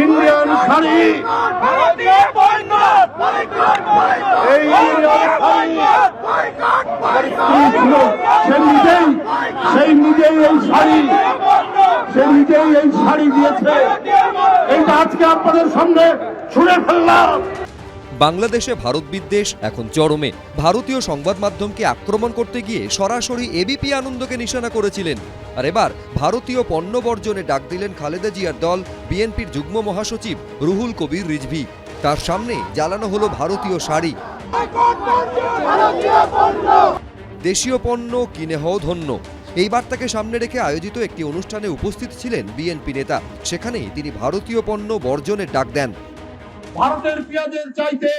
Indian sari এই ছিল, সে নিজেই সেই নিজেই এই শাড়ি সে নিজেই এই শাড়ি দিয়েছে। এইটা আজকে আপনাদের সামনে ছুড়ে ফেললাম। বাংলাদেশে ভারত বিদ্বেষ এখন চরমে। ভারতীয় সংবাদ মাধ্যমকে আক্রমণ করতে গিয়ে সরাসরি এবিপি আনন্দকে নিশানা করেছিলেন। আর এবার ভারতীয় পণ্য বর্জনে ডাক দিলেন খালেদা জিয়ার দল, বিএনপির যুগ্ম মহাসচিব রুহুল কবির রিজভি। তার সামনে জ্বালানো হলো ভারতীয় শাড়ি। দেশীয় পণ্য, কিনে হও ধন্য। এই বার্তাকে সামনে রেখে আয়োজিত একটি অনুষ্ঠানে উপস্থিত ছিলেন বিএনপি নেতা। সেখানেই তিনি ভারতীয় পণ্য বর্জনের ডাক দেন। ভারতের পেঁয়াজের চাইতে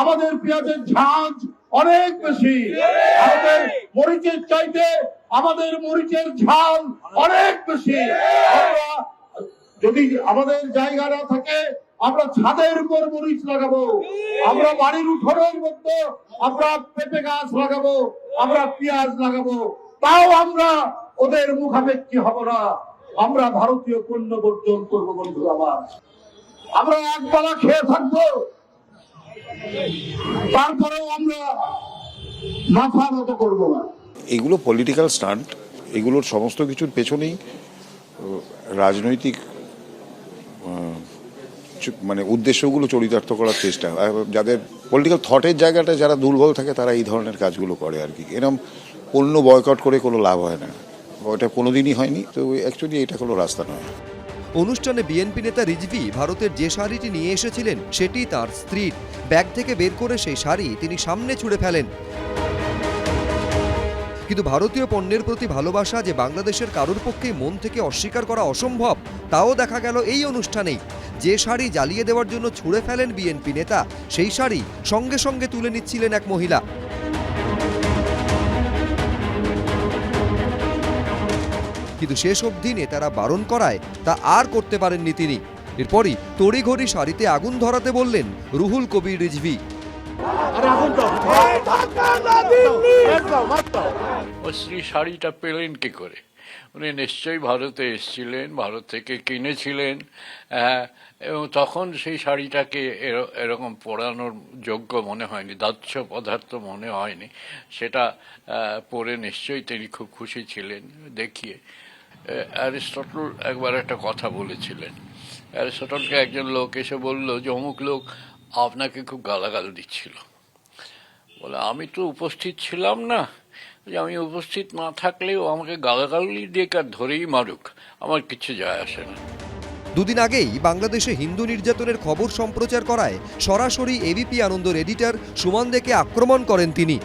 আমাদের পেঁয়াজের ঝাঁজ অনেক বেশি। ভারতের মরিচের চাইতে আমাদের মরিচের ঝাল অনেক বেশি। যদি আমাদের জায়গা না থাকে, আমরা ছাদের উপর মরিচ লাগাবো। আমরা বাড়ির উঠোনের মধ্যে আমরা পেঁপে গাছ লাগাবো, আমরা পেঁয়াজ লাগাবো। তাও আমরা ওদের মুখাপেক্ষি হব না। আমরা ভারতীয় পণ্য বর্জন করব বন্ধু আমার। আমরা একবেলা খেয়ে থাকব। তারপরেও আমরা মাথা নত করব না। এগুলো পলিটিক্যাল স্টান্ট এগুলোর সমস্ত কিছুর পেছনেই রাজনৈতিক মানে উদ্দেশ্যগুলো চরিতার্থ করার চেষ্টা। যাদের পলিটিক্যাল থটের জায়গাটা যারা দুর্বল থাকে, তারা এই ধরনের কাজগুলো করে আর কি। এরম পণ্য বয়কট করে কোনো লাভ হয় না। ওটা কোনোদিনই হয়নি, তো অ্যাকচুয়ালি এটা কোনো রাস্তা নয়। অনুষ্ঠানে বিএনপি নেতা রিজভি ভারতের যে শাড়িটি নিয়ে এসেছিলেন, সেটি তার স্ত্রীর ব্যাগ থেকে বের করে সেই শাড়ি তিনি সামনে ছুঁড়ে ফেলেন। কিন্তু ভারতীয় পণ্যের প্রতি ভালোবাসা যে বাংলাদেশের কারোর পক্ষেই মন থেকে অস্বীকার করা অসম্ভব, তাও দেখা গেল এই অনুষ্ঠানেই। যে শাড়ি জ্বালিয়ে দেওয়ার জন্য ছুঁড়ে ফেলেন বিএনপি নেতা, সেই শাড়ি সঙ্গে সঙ্গে তুলে নিচ্ছিলেন এক মহিলা। কিন্তু শেষ অবধি নেতারা বারণ করায় তা আর করতে পারেননি তিনি। এরপরই তড়িঘড়ি শাড়িতে আগুন ধরাতে বললেন রুহুল কবির রিজভি। ও স্ত্রী শাড়িটা পেলেন কি করে? উনি নিশ্চয়ই ভারতে এসেছিলেন ভারত থেকে কিনেছিলেন আহ, এবং তখন সেই শাড়িটাকে এর- এরকম পরানোর যোগ্য মনে হয়নি দাহ্য পদার্থ মনে হয়নি। সেটা পরে নিশ্চয়ই তিনি খুব খুশি ছিলেন দেখিয়ে। অ্যারিস্টটল একবার একটা কথা বলেছিলেন। অ্যারিস্টটলকে একজন লোক এসে বলল যে অমুক লোক আপনাকে খুব গালাগাল দিচ্ছিল। বলে আমি তো উপস্থিত ছিলাম না। যে আমি উপস্থিত না থাকলেও আমাকে গালাগালি দিয়ে কার ধরেই মারুক। আমার কিছু যায় আসে না। দুদিন আগেই বাংলাদেশে হিন্দু নির্যাতনের খবর সম্প্রচার করায় সরাসরি এবিপি আনন্দর এডিটর সুমন দেকে আক্রমণ করেন তিনি।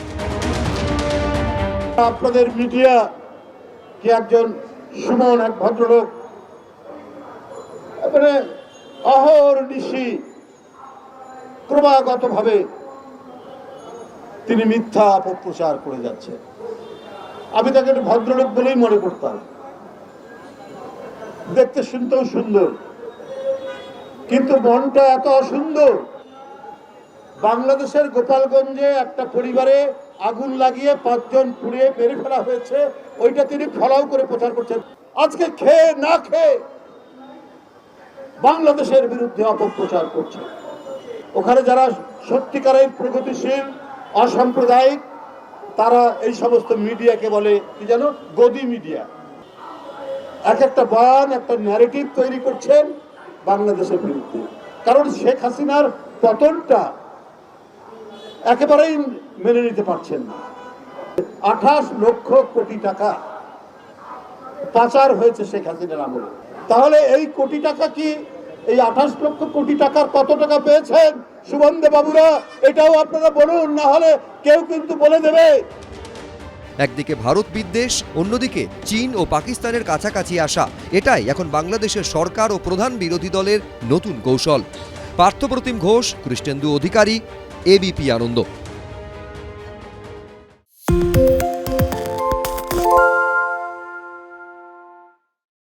আপনাদের মিডিয়া কি একজন সুমন এক ভদ্রলোক। অহর নিশি ক্রমাগত ভাবে তিনি মিথ্যা অপপ্রচার করে যাচ্ছে আমি তাকে ভদ্রলোক বলেই মনে করতাম। দেখতে শুনতেও সুন্দর, কিন্তু মনটা এত অসুন্দর। বাংলাদেশের গোপালগঞ্জে একটা পরিবারে আগুন লাগিয়ে পাঁচজন পুড়িয়ে মেরে ফেলা হয়েছে। ওইটা তিনি ফলাও করে প্রচার করছেন। আজকে খেয়ে না খেয়ে বাংলাদেশের বিরুদ্ধে অপপ্রচার করছে। ওখানে যারা সত্যিকারের প্রগতিশীল, অসাম্প্রদায়িক, তারা এই সমস্ত মিডিয়াকে বলে, কি যেন গদি মিডিয়া। এক একটা বয়ান একটা ন্যারেটিভ তৈরি করছেন বাংলাদেশের বিরুদ্ধে। কারণ শেখ হাসিনার পতনটা একেবারেই মেনে নিতে পারছেন না। আঠাশ লক্ষ কোটি টাকা পাচার হয়েছে শেখ হাসিনার আমলে। তাহলে এই কোটি টাকা কি এই আঠাশ লক্ষ কোটি টাকার কত টাকা পেয়েছেন? সুবন্ধে বাবুরা, এটাও আপনারা বলুন, না হলে কেউ কিন্তু বলে দেবে। একদিকে ভারত বিদ্বেষ, অন্যদিকে চীন ও পাকিস্তানের কাছাকাছি আসা। এটাই এখন বাংলাদেশের সরকার ও প্রধান বিরোধী দলের নতুন কৌশল। পার্থপ্রতিম ঘোষ, কৃষ্ণেন্দু অধিকারী এবিপি আনন্দ।